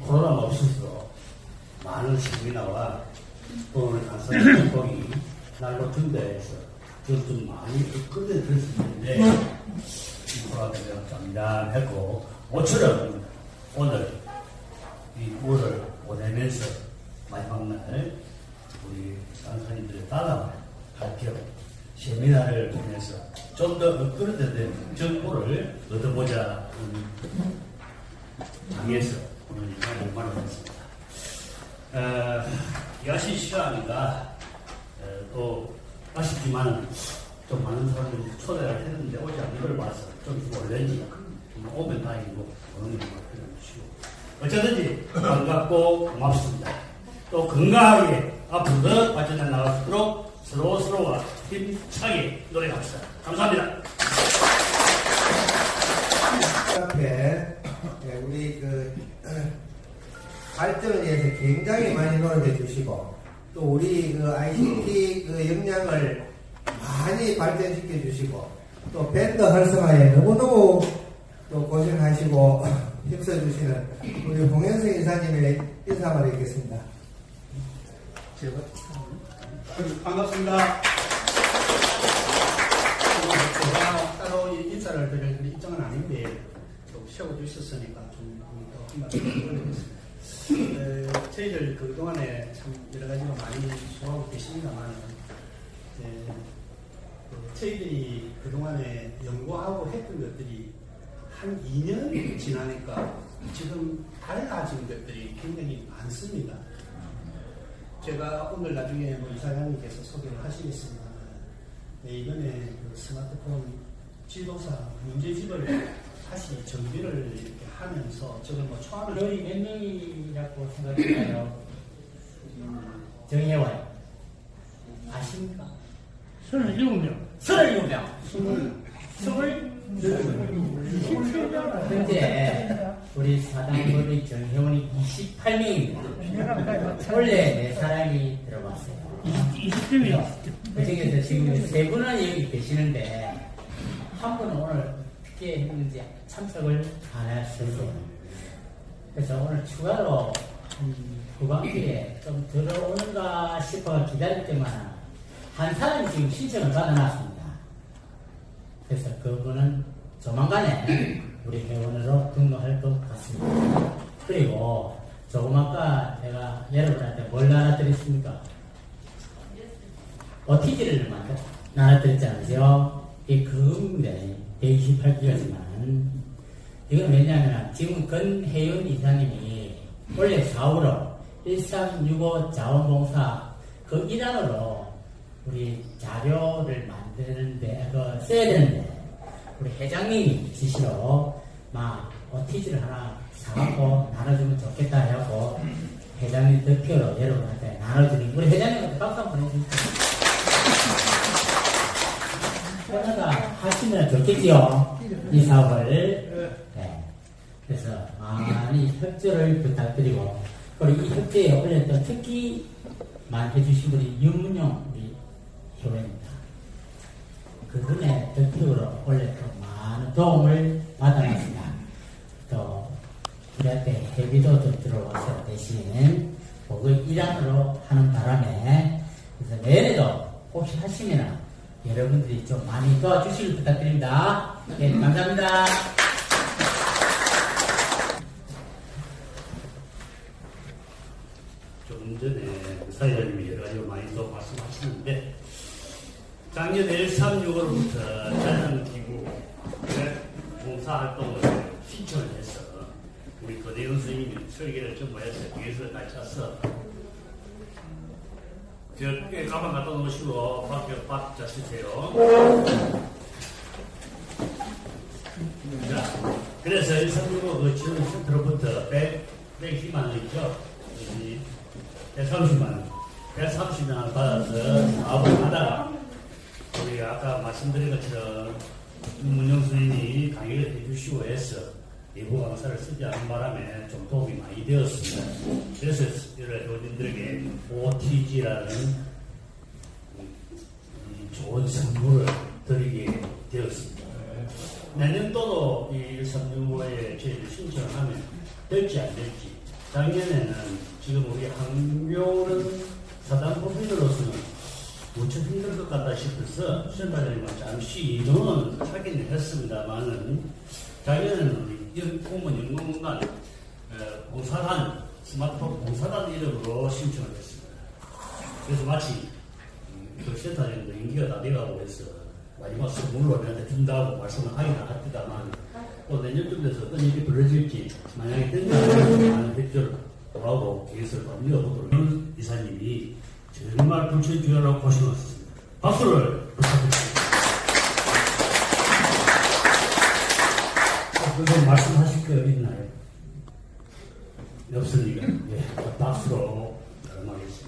코로나가 없어서 많은 시민나와 오늘 간사의 축복이 날로 지금 좀 많이 코로나 때문에 잠잠했고 모처럼 오늘 이 5월 보내면서 마지막 날 우리 간사님들의 따라 발표 세미나를 통해서 좀 더 끌어들이는 정보를 얻어보자 는 장에서 오늘 마련했습니다. 어, 야시 시간이가 어, 또 아쉽지만 좀 많은 사람들이 초대를 했는데 오지 않는 걸 봐서 좀 원래인지 오면 다행이고 오는 게 필요하시고 어쩌든지 반갑고 고맙습니다. 또 건강하게 앞으로 발전해 나갈 수 있도록 서로 서로가 힘차게 노력합시다. 감사합니다. 앞에 예, 우리 그 발전을 위해서 굉장히 많이 노력해 주시고 또 우리 그 ICT 그 역량을 많이 발전시켜 주시고 또 밴드 활성화에 너무너무 또 고생하시고 힘써 주시는 우리 홍현석 이사님의 인사말 읽겠습니다. 제가 반갑습니다. 제가 따로 이 인사를 드릴 입장은 아닌데 좀 세워주셨으니까 좀더 한마디 드리겠습니다. 에, 저희들 그동안에 참 여러 가지로 많이 수고하고 계십니다만 에, 그 저희들이 그동안에 연구하고 했던 것들이 한 2년 지나니까 지금 달라진 것들이 굉장히 많습니다. 제가 오늘 나중에 뭐 이사장님께서 소개를 하시겠습니다. 네, 이번에 그 스마트폰 지도사 문제집을 다시 정비를 이렇게 하면서 저걸 뭐 초안을 거의 몇 명이라고 생각해요? 정혜원 아십니까? 36명. 37명 스물 현재 우리 사당거리 정혜원이 28명입니다 원래 네 사람이 들어왔어요 20점이요. 그 중에서 지금 세 분은 여기 계시는데 한 분은 오늘 어떻게 했는지 참석을 안 하셨어요. 그래서 오늘 추가로 한 후반기에 좀 들어오는가 싶어 기다릴 때만 한 사람이 지금 신청을 받아놨습니다. 그래서 그분은 조만간에 우리 회원으로 등록할 것 같습니다. 그리고 조금 아까 제가 여러분한테 뭘 알아드렸습니까? OTG를 만들, 나눠드렸잖아요. 이 금인데 128기가지만 이건 왜냐하면 지금 건혜윤 이사님이 원래 4월로 1365 자원봉사 그 일환으로 우리 자료를 만드는데 그 써야 되는데 우리 회장님이 지시로 막 OTG를 하나 사갖고 나눠주면 좋겠다 해갖고 회장님 득표로 여러분한테 나눠주니 우리 회장님한테 박수 한번 해주세요. 편하다 하시면 좋겠지요. 이 사업을. 네. 그래서 많이 협조를 부탁드리고, 그리고 이 협조에 올렸던 특기만 해주신 분이 윤문용 우리 회원입니다. 그분의 덕택으로 또 많은 도움을 받아놨습니다. 또 우리한테 회비도 좀 들어와서 대신 그거 일환으로 하는 바람에 그래서 내일에도 혹시 하시면 여러분들이 좀 많이 도와주시길 부탁드립니다. 네, 감사합니다. 조금 전에 사회자님이 여러 가지 많이 또 말씀하셨는데 작년 136월부터 자연기구 봉사활동을 신청을 해서 우리 거대현 선생님이 설계를 전부 해서 위에서 다쳐서 저 예, 가방 갖다 놓으시고 밖에 밥 자시세요. 자, 그래서 136호 그 지원 센터로부터 100, 110만 원 있죠? 이 130만 원. 130만 원 받아서 사업을 하다가 우리 아까 말씀드린 것처럼 문영 선생님이 강의를 해주시고 해서 내부 강사를 쓰지 않은 바람에 좀 도움이 많이 되었습니다. 그래서 여러 회원님들에게 OTG라는 좋은 선물을 드리게 되었습니다. 내년도도 이 136호에 저희들 신청을 하면 될지 안 될지 작년에는 지금 우리 학교는 사단 프로페서로서는 무척 힘들 것 같다 싶어서 센터장님과 잠시 이동은 하긴 했습니다만은 작년에는 우리 연- 공무원 연구공간 어, 공사단 스마트폰 공사단 이름으로 신청을 했습니다. 그래서 마치 센터장님도 인기가 다 돼가고 해서 마지막 선물로 내한테 준다고 말씀을 하긴 합니다만 또 내년쯤 돼서 어떤 일이 벌어질지 만약에 된다면 많은 획조를 돌아오고 계획을 넘겨보도록 현 이사님이 정말 불철주야라고 고생하셨습니다. 박수를 부탁드립니다. 그거 말씀하실 거 있나요? 엽슬님 예, 박수로 응하겠습니다.